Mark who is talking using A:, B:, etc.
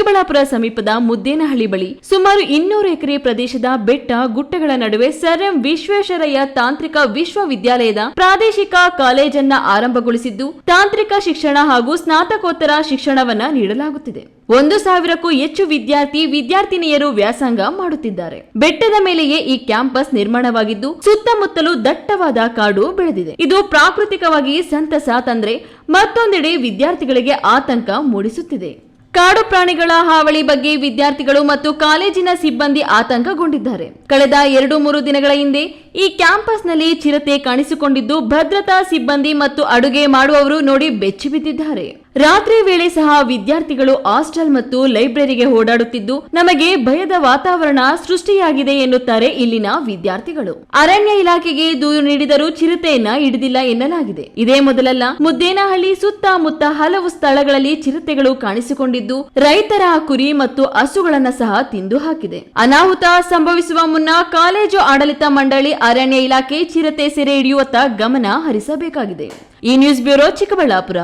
A: ಚಿಕ್ಕಬಳ್ಳಾಪುರ ಸಮೀಪದ ಮುದ್ದೇನಹಳ್ಳಿ ಬಳಿ ಸುಮಾರು ಇನ್ನೂರು ಎಕರೆ ಪ್ರದೇಶದ ಬೆಟ್ಟ ಗುಟ್ಟಗಳ ನಡುವೆ ಸರ್ ಎಂ ವಿಶ್ವೇಶ್ವರಯ್ಯ ತಾಂತ್ರಿಕ ವಿಶ್ವವಿದ್ಯಾಲಯದ ಪ್ರಾದೇಶಿಕ ಕಾಲೇಜನ್ನ ಆರಂಭಗೊಳಿಸಿದ್ದು, ತಾಂತ್ರಿಕ ಶಿಕ್ಷಣ ಹಾಗೂ ಸ್ನಾತಕೋತ್ತರ ಶಿಕ್ಷಣವನ್ನ ನೀಡಲಾಗುತ್ತಿದೆ. ಒಂದು ಸಾವಿರಕ್ಕೂ ಹೆಚ್ಚು ವಿದ್ಯಾರ್ಥಿ ವಿದ್ಯಾರ್ಥಿನಿಯರು ವ್ಯಾಸಂಗ ಮಾಡುತ್ತಿದ್ದಾರೆ. ಬೆಟ್ಟದ ಮೇಲೆಯೇ ಈ ಕ್ಯಾಂಪಸ್ ನಿರ್ಮಾಣವಾಗಿದ್ದು, ಸುತ್ತಮುತ್ತಲು ದಟ್ಟವಾದ ಕಾಡು ಬೆಳೆದಿದೆ. ಇದು ಪ್ರಾಕೃತಿಕವಾಗಿ ಸಂತಸ ತಂದ್ರೆ ಮತ್ತೊಂದೆಡೆ ವಿದ್ಯಾರ್ಥಿಗಳಿಗೆ ಆತಂಕ ಮೂಡಿಸುತ್ತಿದೆ. ಕಾಡು ಪ್ರಾಣಿಗಳ ಹಾವಳಿ ಬಗ್ಗೆ ವಿದ್ಯಾರ್ಥಿಗಳು ಮತ್ತು ಕಾಲೇಜಿನ ಸಿಬ್ಬಂದಿ ಆತಂಕಗೊಂಡಿದ್ದಾರೆ. ಕಳೆದ ಎರಡು ಮೂರು ದಿನಗಳ ಹಿಂದೆ ಈ ಕ್ಯಾಂಪಸ್ನಲ್ಲಿ ಚಿರತೆ ಕಾಣಿಸಿಕೊಂಡಿದ್ದು ಭದ್ರತಾ ಸಿಬ್ಬಂದಿ ಮತ್ತು ಅಡುಗೆ ಮಾಡುವವರು ನೋಡಿ ಬೆಚ್ಚಿ ಬಿದ್ದಿದ್ದಾರೆ. ರಾತ್ರಿ ವೇಳೆ ಸಹ ವಿದ್ಯಾರ್ಥಿಗಳು ಹಾಸ್ಟೆಲ್ ಮತ್ತು ಲೈಬ್ರರಿಗೆ ಓಡಾಡುತ್ತಿದ್ದು, ನಮಗೆ ಭಯದ ವಾತಾವರಣ ಸೃಷ್ಟಿಯಾಗಿದೆ ಎನ್ನುತ್ತಾರೆ ಇಲ್ಲಿನ ವಿದ್ಯಾರ್ಥಿಗಳು. ಅರಣ್ಯ ಇಲಾಖೆಗೆ ದೂರು ನೀಡಿದರೂ ಚಿರತೆಯನ್ನ ಹಿಡಿದಿಲ್ಲ ಎನ್ನಲಾಗಿದೆ. ಇದೇ ಮೊದಲಲ್ಲ, ಮುದ್ದೇನಹಳ್ಳಿ ಸುತ್ತಮುತ್ತ ಹಲವು ಸ್ಥಳಗಳಲ್ಲಿ ಚಿರತೆಗಳು ಕಾಣಿಸಿಕೊಂಡಿದ್ದು, ರೈತರ ಕುರಿ ಮತ್ತು ಹಸುಗಳನ್ನ ಸಹ ತಿಂದು ಹಾಕಿದೆ. ಅನಾಹುತ ಸಂಭವಿಸುವ ಮುನ್ನ ಕಾಲೇಜು ಆಡಳಿತ ಮಂಡಳಿ ಅರಣ್ಯ ಇಲಾಖೆ ಚಿರತೆ ಸೆರೆ ಹಿಡಿಯುವತ್ತ ಗಮನ ಹರಿಸಬೇಕಾಗಿದೆ. ಈ ನ್ಯೂಸ್ ಬ್ಯೂರೋ ಚಿಕ್ಕಬಳ್ಳಾಪುರ.